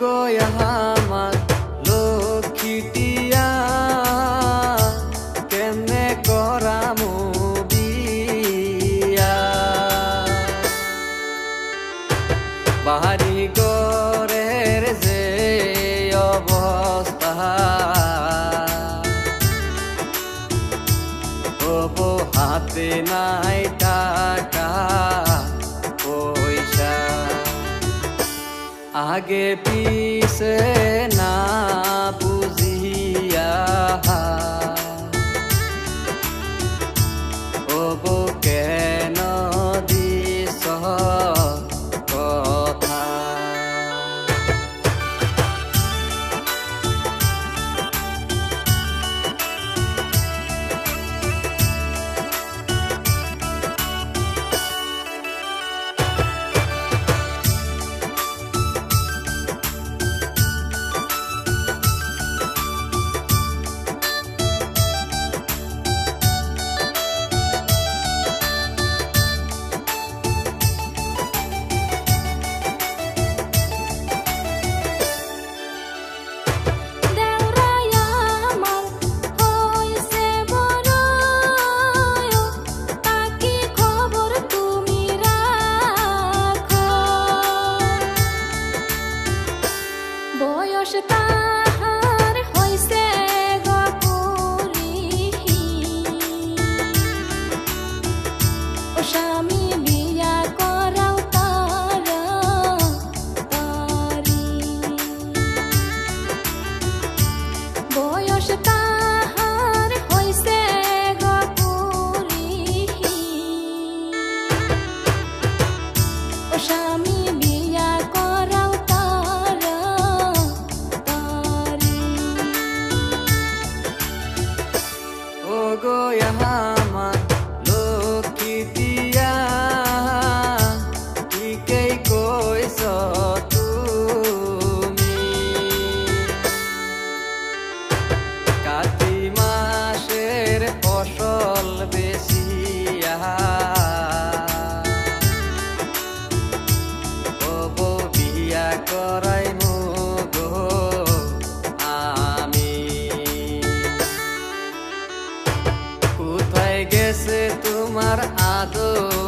গো আমার লক্ষ্মীটিয়া কেমনে করামো বাহারি গরের যে অবস্থা। হাতে নাই টাকা। আগে পিছে jamais. তোমার আদর।